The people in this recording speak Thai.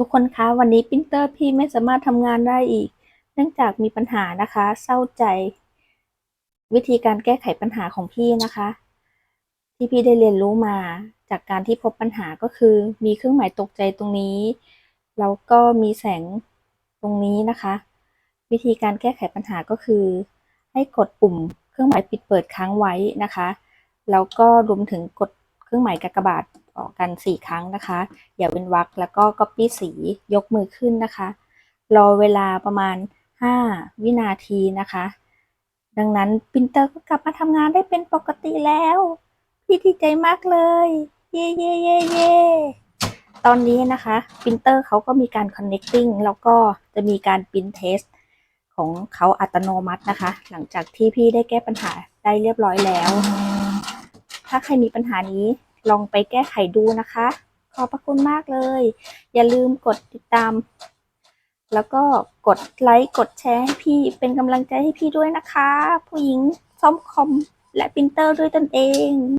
ทุกคนคะวันนี้ปรินเตอร์พี่ไม่สามารถทำงานได้อีก เนื่องจากมีปัญหานะคะ เศร้าใจ วิธีการแก้ไขปัญหาของพี่นะคะ ที่พี่ได้เรียนรู้มา จากการที่พบปัญหาก็คือ มีเครื่องหมายตกใจตรงนี้แล้วก็มีแสงตรงนี้นะคะ วิธีการแก้ไขปัญหาก็คือ ให้กดปุ่ม เครื่องหมายปิดเปิดค้างไว้นะคะแล้วก็รวมถึงกดเครื่องหมายกากบาท ออกัน 4 ครั้งนะคะ อย่าเว้นวรรคแล้วก็ Copy สียกมือขึ้นนะคะ รอเวลาประมาณ 5 วินาทีนะคะ ดังนั้นปรินเตอร์ก็กลับมาทำงานได้เป็นปกติแล้ว พี่ดีใจมากเลย เย่เย่เย่เย่ตอนนี้นะคะปรินเตอร์เขาก็มีการ connecting แล้วก็จะมีการปรินเทสของเขาอัตโนมัตินะคะ หลังจากที่พี่ได้แก้ปัญหาได้เรียบร้อยแล้ว ถ้าใครมีปัญหานี้ ลองไปแก้ไขดูนะคะ ขอบพระคุณมากเลย อย่าลืมกดติดตาม แล้วก็กดไลค์กดแชร์ให้พี่เป็นกำลังใจให้พี่ด้วยนะคะ ผู้หญิงซ่อมคอมและปรินเตอร์ด้วยตนเอง